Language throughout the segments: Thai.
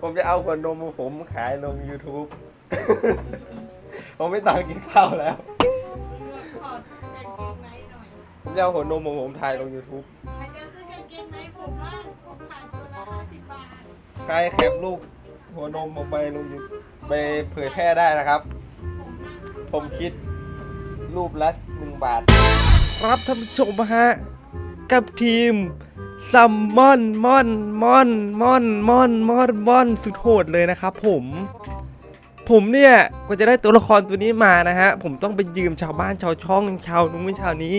ผมจะเอาขวดนมของผมขายลง YouTube ผมไม่ต้องกินข้าวแล้ว ขอซื้อกางเกงในหน่อยผมจะเอาขวดนมของผมถ่ายลง YouTube ใครจะซื้อกางเกงในผมบ้างผมขายตัวละห้าสิบบาทใครแคปรูปหัวนมผมไปลง YouTube ไปเผยแพร่ได้นะครับ ผมนั่งผมคิดรูปละหนึ่งบาท ครับท่านผู้ชมฮะ กับทีม ซัมมอนมอนมอนมอนมอนมอนมอนสุดโหดเลยนะครับผม ผมเนี่ยก็จะได้ตัวละครตัวนี้มานะฮะ ผมต้องไปยืมชาวบ้านชาวช่องชาวนู้นชาวนี้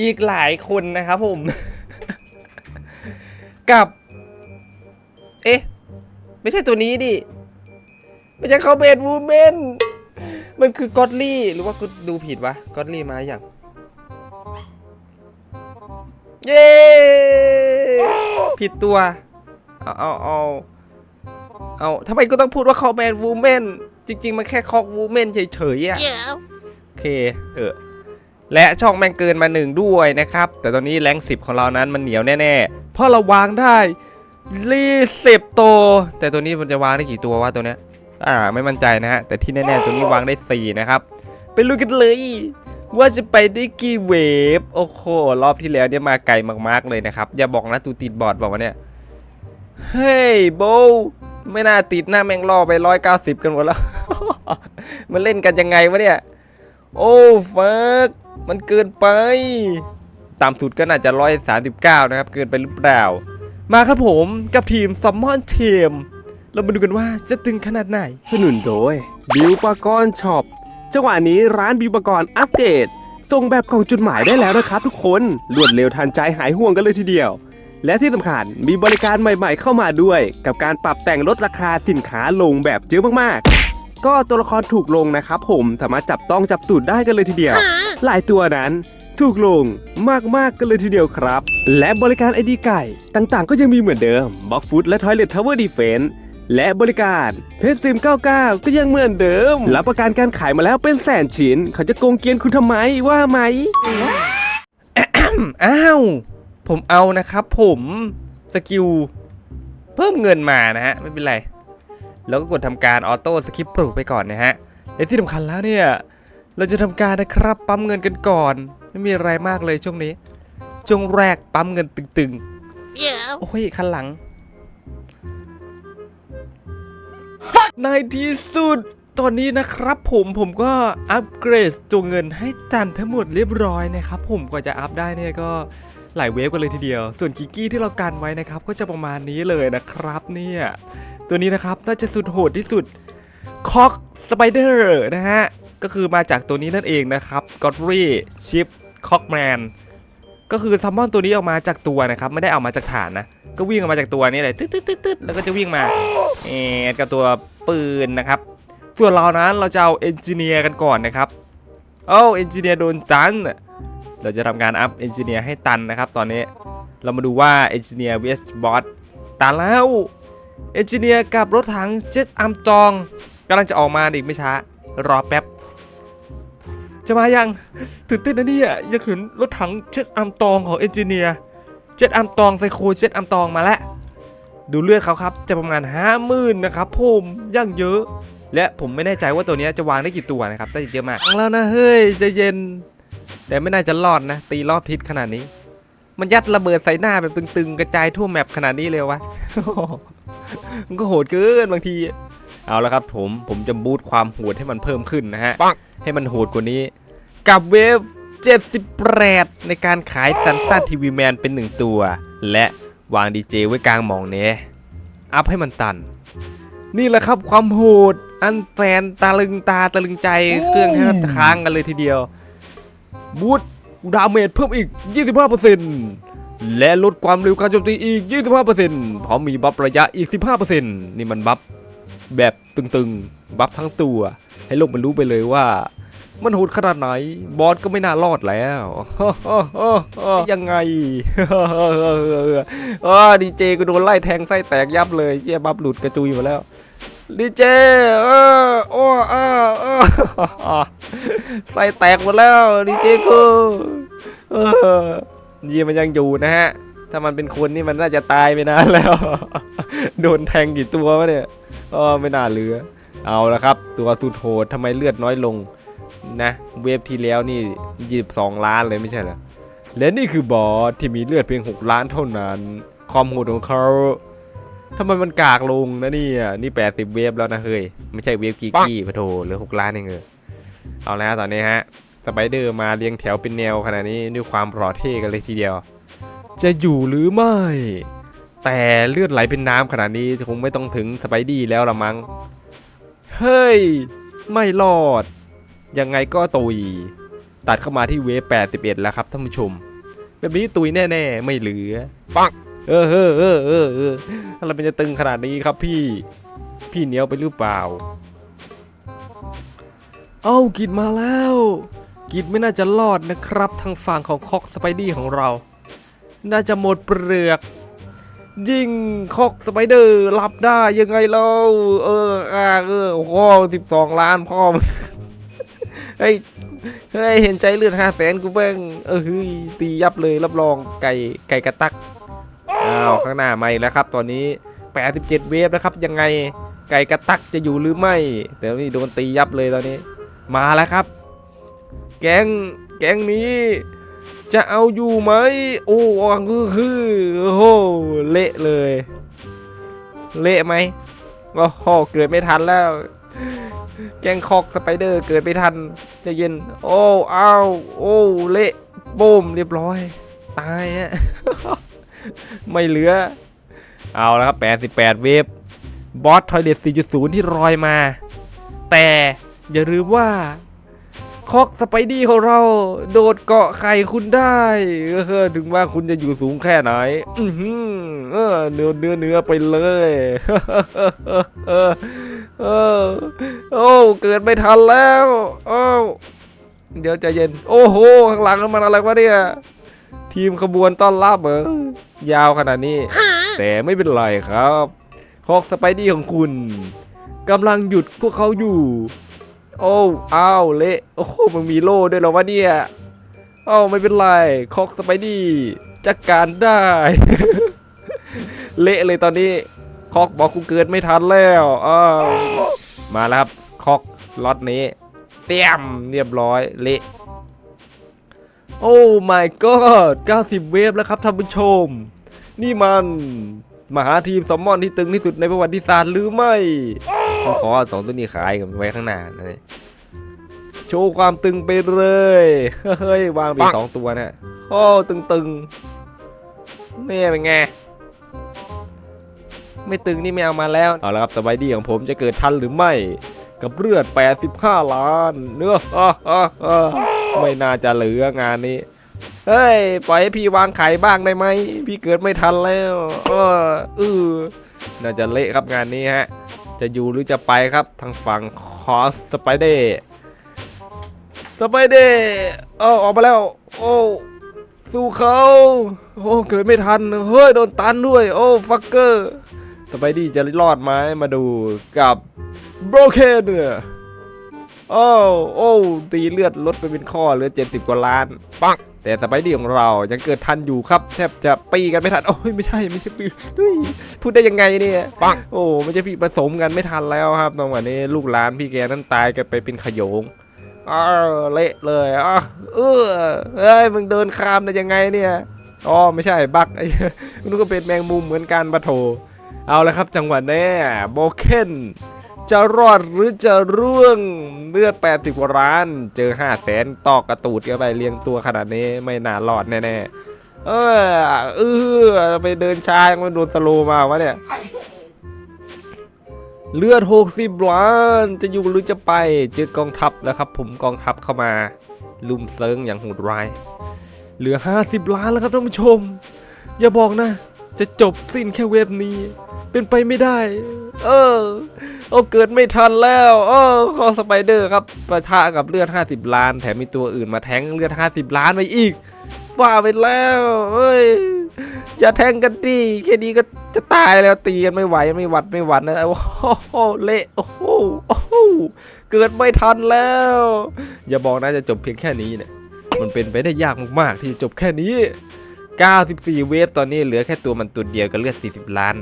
อีกหลายคนนะครับผม กับ เอ๊ะ ไม่ใช่ตัวนี้ดิ ไม่ใช่เขาเบดวูแมนมันคือกอดลี่หรือว่ากูดูผิดวะกอดลี่มาอย่าง เย้ ผิดตัว เอาเอาเอาเอาทำไมก็ต้องพูดว่าคอแมนวูแมนจริง ๆ มันแค่คอกวูแมนเฉยๆอะโอเค เออ และช่องแมงเกินมาหนึ่งด้วยนะครับ แต่ตอนนี้แรงสิบของเรานั้นมันเหนียวแน่ๆ เพราะเราวางได้รีสิบตัว แต่ตัวนี้มันจะวางได้กี่ตัววะตัวเนี้ย อ่า ไม่มั่นใจนะฮะ แต่ที่แน่ๆ ตัวนี้วางได้4นะครับ ไปลุยกันเลย ว่าจะไปได้กี่เวฟโอ้โหรอบที่แล้วเนี่ยมาไกลมากๆเลยนะครับ อย่าบอกนะตูติดบอร์ดบอกว่าเนี่ยเฮ้ยโบไม่น่าติดหน้าแมงล่อไป190กันหมดแล้ว มันเล่นกันยังไงวะเนี่ย โอ้ฟักมันเกินไป ตามสุดก็น่าจะ139นะครับ เกินไปหรือเปล่า มาครับผมกับทีมซัมมอนเทมเรามาดูกันว่าจะตึงขนาดไหน สนุนโดยบิวปากรช็อป จังหวะนี้ร้านบิวปกรณ์อัปเดตส่งแบบกล่องจุดหมายได้แล้วนะครับทุกคนรวดเร็วทันใจหายห่วงกันเลยทีเดียว และที่สำคัญมีบริการใหม่ๆเข้ามาด้วย กับการปรับแต่งลดราคาสินค้าลงแบบเยอะมากๆ ก็ตัวละครถูกลงนะครับผมสามารถจับต้องจับตูดได้กันเลยทีเดียว หลายตัวนั้นถูกลงมากๆกันเลยทีเดียวครับ และบริการไอดีไก่ ต่างๆ ก็ยังมีเหมือนเดิมบ็อกฟุตและทอยเลททาวเวอร์ดีเฟน และบริการ เพชรซิม 99 ก็ยังเหมือนเดิม รับประกันการขายมาแล้วเป็นแสนชิ้น เขาจะโกงเกียนคุณทำไมว่าไหม อ้าว ผมเอานะครับผมสกิลเพิ่มเงินมานะฮะ ไม่เป็นไร แล้วก็กดทำการออโต้สกิปปลูกไปก่อนนะฮะ และที่สำคัญแล้วเนี่ย เราจะทำการนะครับปั๊มเงินกันก่อน ไม่มีอะไรมากเลยช่วงนี้ช่วงแรกปั๊มเงินตึงๆโอ้ยคันหลัง ฟัดในที่สุด ตอนนี้นะครับผมผมก็อัปเกรดตัวเงินให้จันทั้งหมดเรียบร้อยนะครับผมกว่าจะอัพได้เนี่ยก็หลายเวฟกันเลยทีเดียว ส่วนกิกกี้ที่เรากันไว้นะครับ ก็จะประมาณนี้เลยนะครับเนี่ยตัวนี้นะครับน่าจะสุดโหดที่สุดคอกสไปเดอร์นะฮะ ก็คือมาจากตัวนี้นั่นเองนะครับกอดรีชิปคอกแมน ก็คือซัมมอนตัวนี้ออกมาจากตัวนะครับไม่ได้เอามาจากฐานนะก็วิ่งออกมาจากตัวนี้เลยตึ๊ดตึ๊ดตึ๊ดตึ๊ดแล้วก็จะวิ่งมาเอดกับตัวปืนนะครับส่วนเรานั้นเราจะเอาเอนจิเนียร์กันก่อนนะครับโอ้เอนจิเนียร์โดนตันเราจะทำการอัพเอนจิเนียร์ให้ตันนะครับ ตอนนี้เรามาดูว่าเอนจิเนียร์เวสบอสตันแล้วเอนจิเนียร์กับรถถังเจ็ตอัมจองกำลังจะออกมาอีกไม่ช้ารอแป๊บ จะมายังตื่นเต้นนะเนี่ยยากเห็นรถถังเจ็ตอัมตองของเอนจิเนียร์เจ็ตอัมตองไซโคเจ็ตอัมตองมาแล้วดูเลือดเขาครับ จะประมาณ50,000นนะครับผมย่างเยอะ และผมไม่แน่ใจว่าตัวนี้จะวางได้กี่ตัวนะครับแต่เยอะมากแล้วนะเฮ้ยใจเย็น แต่ไม่น่าจะรอดนะ ตีรอบทิศขนาดนี้ มันยัดระเบิดใส่หน้าแบบตึงๆ กระจายทั่วแมปขนาดนี้เลยวะมันก็โหดเกินบางที เอาละครับผมผมจะบูตความโหดให้มันเพิ่มขึ้นนะฮะให้มันโหดกว่านี้กับเวฟ78 ในการขายซันต้าทีวีแมนเป็นหนึ่งตัว และวางดีเจไว้กลางหมองเนี้อัพให้มันตัน นี่แหละครับความโหด อันแฟนตาลึงตาตะลึงใจเครื่องแทบจะค้างกันเลยทีเดียว บูทดาเมจเพิ่มอีก 25%และลดความเร็วการโจมตีอีก 25%พร้อมมีบัฟระยะอีก 15%นี่มันบัฟ แบบตึงๆ บัฟทั้งตัว ให้โลกมันรู้ไปเลยว่า มันโหดขนาดไหน บอสก็ไม่น่ารอดแล้วยังไงอ๋อดีเจกูโดนไล่แทงไส้แตกยับเลยเจี๊ยบับหลุดกระจุยหมาแล้วดีเจเออโอ้อ้าเออไส้แตกหมดแล้วดีเจกูเออยีมันยังอยู่นะฮะ ถ้ามันเป็นคนนี่มันน่าจะตายไปนานแล้ว โดนแทงกี่ตัววะเนี่ยอ๋อไม่น่าเหลือ เอาละครับ ตัวสุดโหดทำไมเลือดน้อยลงนะ เวฟที่แล้วนี่ยีบสองล้านเลยไม่ใช่เหรอและนี่คือบอสที่มีเลือดเพียง 6 ล้านเท่านั้น ความโหดของเขาทำไมมันกากลงนะเนี่ยนี่ 80 เวฟแล้วนะเฮ้ย ไม่ใช่เวฟกีกี้พะโถเหลือ 6 ล้านเองเออเอาแล้วตอนนี้ฮะ สไปเดอร์มาเรียงแถวเป็นแนวขนาดนี้ด้วยความหล่อเท่กันเลยทีเดียว จะอยู่หรือไม่ แต่เลือดไหลเป็นน้ำขนาดนี้คงไม่ต้องถึงสไปดี้แล้วละมั้งเฮ้ย ไม่รอด ยังไงก็ตุย ตัดเข้ามาที่เวฟ81 แล้วครับท่านผู้ชม แบบนี้ตุยแน่ๆ ไม่เหลือ ปังเออเออเออเออเอออะไรเป็นจะตึงขนาดนี้ครับพี่ พี่เหนียวไปหรือเปล่า เอ้ากิดมาแล้ว กิดไม่น่าจะรอดนะครับ ทางฝั่งของคอกสไปดี้ของเรา น่าจะหมดเปลือก ยิงคอกสไปเดอร์รับได้ยังไงเล่าเอออ่าเออโอ้โหสิบสองล้านพ่อมึงเฮ้ยเฮ้ยเห็นใจเลือดห้าแสนกูเบ้งเออเฮ้ยตียับเลยรับรองไก่ไก่กระตักอ้าวข้างหน้าไม่แล้วครับ ตอนนี้ 87 เวฟแล้วครับ ยังไงไก่กระตักจะอยู่หรือไม่แต่นี่โดนตียับเลยตอนนี้ มาแล้วครับ แก๊งแก๊งนี้ จะเอาอยู่ไหมโอ้คือคือโอ้โหเละเลย เละไหมโอ้โหเกิดไม่ทันแล้ว แกงคอกสไปเดอร์เกิดไม่ทันจะเย็น โอ้อ้าวโอ้เละโบมเรียบร้อย ตายฮะไม่เหลือ เอาแล้วครับ 88 เวฟบอสทอยเล็ต4.0 ที่รอยมา แต่อย่าลืมว่า คอกสไปดี้ของเรา โดดเกาะไข่คุณได้ถึงว่าคุณจะอยู่สูงแค่ไหนเนื้อเนื้อเนื้อไปเลยโอ้เกิดไม่ทันแล้วโอ้เดี๋ยวใจเย็น โอ้โห ข้างหลังมันอะไรวะเนี่ย ทีมขบวนต้อนรับเหรอยาวขนาดนี้ แต่ไม่เป็นไรครับ คอกสไปดี้ของคุณกำลังหยุดพวกเขาอยู่ โอ้อ้าวเละโอ้โหมันมีโล่ด้วยเหรอวะเนี่ยเอ้าไม่เป็นไรคอกสไปดี้จัดการได้ เละเลยตอนนี้คอกบอกกูเกิดไม่ทันแล้วอ้าวมาแล้วครับคอกล็อตนี้เตรียมเรียบร้อยเละโอ้ my god 90 เวฟแล้วครับท่านผู้ชม นี่มัน มหาทีมซัมมอนที่ตึงที่สุดในประวัติศาสตร์หรือไม่ ผมขอเอาสองตัวนี้ขายกันไว้ข้างหน้านะโชว์ความตึงไปเลย เฮ้ยวางไปสองตัวนะโอ้ตึงๆนี่เป็นไง ไม่ตึงนี่ไม่เอามาแล้ว เอาละครับสบายดีของผมจะเกิดทันหรือไม่ กับเลือด 85 ล้านเนื้อไม่น่าจะเหลืองานนี้ เฮ้ย ปล่อยให้พี่วางไข่บ้างได้ไหม พี่เกิดไม่ทันแล้ว เออเออน่าจะเละครับงานนี้ฮะ จะอยู่หรือจะไปครับทางฝั่งคอสสไปเดย์สไปเดย์เออออกมาแล้ว โอ้สู้เขาโอ้เกิดไม่ทันเฮ้ยโดนตันด้วย โอ้ฟักเกอร์สไปดี้จะรอดไหมมาดูกับโบรเคนโอ้โอ้ตีเลือดลดไปเป็นข้อเหลือ70กว่าล้านปัง แต่สไปดี้ของเรายังเกิดทันอยู่ครับแทบจะปีกันไม่ทันโอ้ยไม่ใช่ไม่ใช่ปีเฮ้ยพูดได้ยังไงเนี่ยปังโอ้ไม่ใช่พี่ผสมกันไม่ทันแล้วครับตรงวันนี้ลูกหลานพี่แกนั้นตายกันไปเป็นขโยงอ้าวเละเลยอ้าวเออเฮ้ยมึงเดินข้ามได้ยังไงเนี่ยอ๋อไม่ใช่บักไอ้นึกว่าเป็นแมงมุมเหมือนกันปะโถเอาละครับจังหวะแน่โบเคน จะรอดหรือจะร่วงเลือด80กว่าล้าน เจอ5 0 0แสนตอกกระตูดกันไปเรียงตัวขนาดนี้ไม่น่ารอดแน่ๆ เออเออไปเดินชายังไม่โดนสโลมาวะเนี่ย เลือด60ล้านจะอยู่หรือจะไปเจอกองทัพแล้วครับ ผมกองทัพเข้ามา ลุมเซิงอย่างโหดร้าย เหลือ50ล้านแล้วครับท่านผู้ชม อย่าบอกนะ จะจบสิ้นแค่เว็บนี้ เป็นไปไม่ได้ เออ โอ้เกิดไม่ทันแล้วเออคอสไปเดอร์ครับประทะกับเลือด 50 ล้าน แถมมีตัวอื่นมาแทงเลือด 50 ล้านไปอีกว่าไปแล้วเฮ้ยอย่าแทงกันดิแค่นี้ก็จะตายแล้วตีกันไม่ไหวไม่หวัดไม่หวัดนะโอ้โหเละโอ้โหโอ้โหเกิดไม่ทันแล้ว อย่าบอกนะจะจบเพียงแค่นี้เนี่ยมันเป็นไปได้ยากมากๆที่จะจบแค่นี้ 94 เวฟตอนนี้เหลือแค่ตัวมันตัวเดียวก็เลือด 40 ล้าน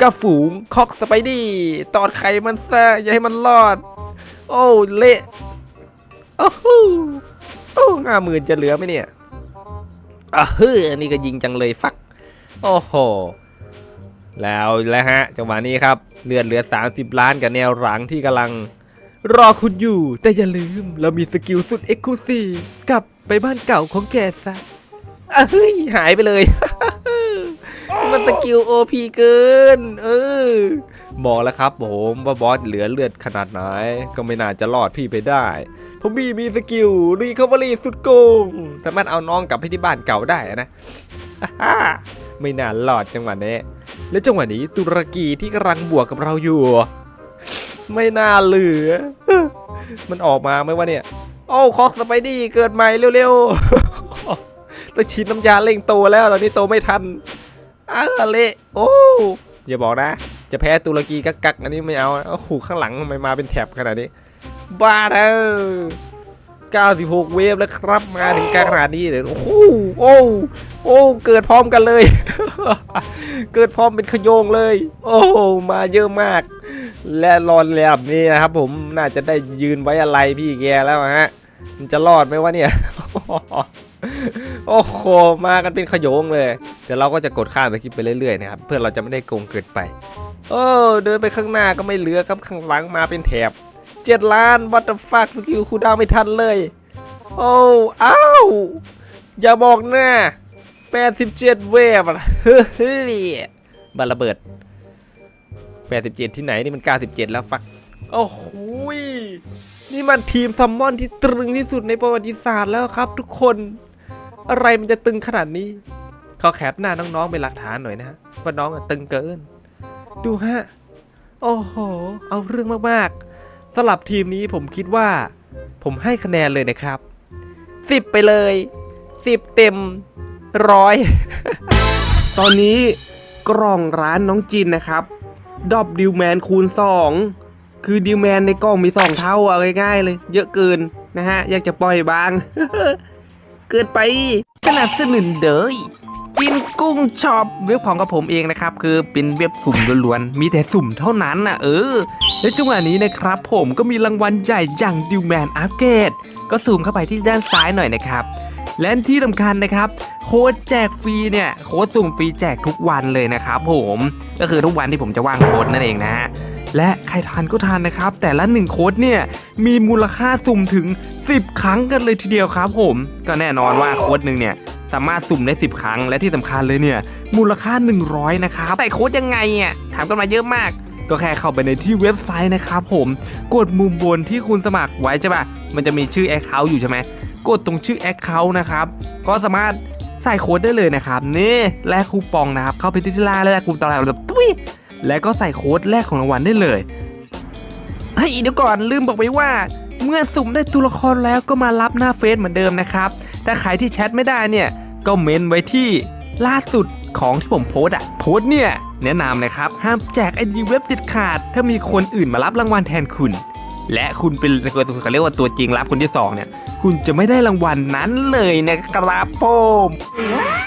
กระฝูงคอกสไปดี้ตอดไข่มันซะอย่าให้มันรอด โอ้เละโอ้โหโอ้ห้าหมื่นจะเหลือไหมเนี่ยอะเฮ้ยอันนี้ก็ยิงจังเลยฟัก โอ้โห แล้วแล้วฮะ จังหวะนี้ครับเลือดเหลือ 30 ล้านกับแนวหลังที่กำลังรอคุณอยู่ แต่อย่าลืม เรามีสกิลสุดเอ็กซ์คลูซีฟกลับไปบ้านเก่าของแกซะ เฮ้ยหายไปเลย มันสกิลโอพีเกิน เออบอกแล้วครับผมว่าบอสเหลือเลือดขนาดไหน ก็ไม่น่าจะรอดพี่ไปได้ ผมมีมีสกิลรีคอเวอรี่สุดโกงสามารถเอาน้องกลับไปที่บ้านเก่าได้นะไม่น่ารอดจังหวะนี้ และจังหวะนี้ตุรกีที่กำลังบวกกับเราอยู่ ไม่น่าเหลือ มันออกมาไหมวะเนี่ย โอ้คอกสไปดี้เกิดใหม่เร็ว ต้องฉีดน้ำยาเร่งโตแล้วตอนนี้โตไม่ทันอ้าเละโอ้อย่าบอกนะ จะแพ้ตุรกีกักกักๆอันนี้ไม่เอาโอ้โหข้างหลังทำไมมาเป็นแถบขนาดนี้ บ้าเด้อ96 เวฟแล้วครับมาถึงกลางขนาดนี้เลยโอ้โหโอ้โอ้เกิดพร้อมกันเลย เกิดพร้อมเป็นขโยงเลย โอ้มาเยอะมาก และรอนแลบนี่นะครับ ผมน่าจะได้ยืนไว้อะไรพี่แกแล้วฮะมันจะรอดไหมวะเนี่ย โอ้โห มากันเป็นขโยงเลย เดี๋ยวเราก็จะกดข้ามสคริปไปเรื่อยๆนะครับ เพื่อเราจะไม่ได้โกงเกินไป โอ้ เดินไปข้างหน้าก็ไม่เหลือครับข้างหลังมาเป็นแถบเจ็ดล้านวัตฟักสกิลคูดาวไม่ทันเลย โอ้อ้าวอย่าบอกนะ87เวฟอะเฮ้ยบาระเบิด87ที่ไหนนี่มัน97แล้วฟัก โอ้โหนี่มันทีมซัมมอนที่ตรึงที่สุดในประวัติศาสตร์แล้วครับทุกคน อะไรมันจะตึงขนาดนี้ ขอแคปหน้าน้องๆเป็นหลักฐานหน่อยนะฮะว่าน้องตึงเกิน ดูฮะ โอ้โห เอาเรื่องมากๆสำหรับทีมนี้ผมคิดว่า ผมให้คะแนนเลยนะครับ10ไปเลย10เต็มร้อยตอนนี้กล่องร้านน้องจินนะครับดอบดิวแมนคูณ 2 คือดิวแมนในกล่องมี 2 เท่าเอาง่ายๆเลย เยอะเกินนะฮะ อยากจะปล่อยบาง เกินไปสนับสนุนเดยกินกุ้งช็อปเว็บของกับผมเองนะครับ คือเป็นเว็บสุ่มล้วนๆมีแต่สุ่มเท่านั้นนะเออ และจังหวะนี้นะครับ ผมก็มีรางวัลใหญ่อย่างดิวแมนอัปเกรดก็ซูมเข้าไปที่ด้านซ้ายหน่อยนะครับและที่สำคัญนะครับ โค้ดแจกฟรีเนี่ย โค้ดสุ่มฟรีแจกทุกวันเลยนะครับผมก็คือทุกวันที่ผมจะว่างโค้ดนั่นเองนะฮะ และใครทานก็ทานนะครับ แต่ละหนึ่งโค้ดเนี่ยมีมูลค่าสุ่มถึง 10 ครั้งกันเลยทีเดียวครับ ผม ก็แน่นอนว่าโค้ดหนึ่งเนี่ยสามารถสุ่มได้ 10 ครั้งและที่สำคัญเลยเนี่ยมูลค่า 100 นะครับแต่โค้ดยังไงอะถามกันมาเยอะมาก ก็แค่เข้าไปในที่เว็บไซต์นะครับผมกดมุมบนที่คุณสมัครไว้ใช่ปะมันจะมีชื่อ Account อยู่ใช่ไหมกดตรงชื่อ Account นะครับก็สามารถใส่โค้ดได้เลยนะครับนี่แลกคูปองนะครับเข้าไปที่ที่ล่างแลกคูปองแบบปุ้ย แล้วก็ใส่โค้ดแลกของรางวัลได้เลยเฮ้ยเดี๋ยวก่อนลืมบอกไปว่า เมื่อสุ่มได้ตัวละครแล้วก็มารับหน้าเฟซเหมือนเดิมนะครับ ถ้าใครที่แชทไม่ได้เนี่ย ก็เมนไว้ที่ล่าสุดของที่ผมโพสอะโพสเนี่ย แนะนำนะครับ ห้ามแจกไอดีเว็บเด็ดขาด ถ้ามีคนอื่นมารับรางวัลแทนคุณ และคุณเป็นเขาเรียกว่าตัวจริงรับคนที่สองเนี่ย คุณจะไม่ได้รางวัลนั้นเลยนะครับผม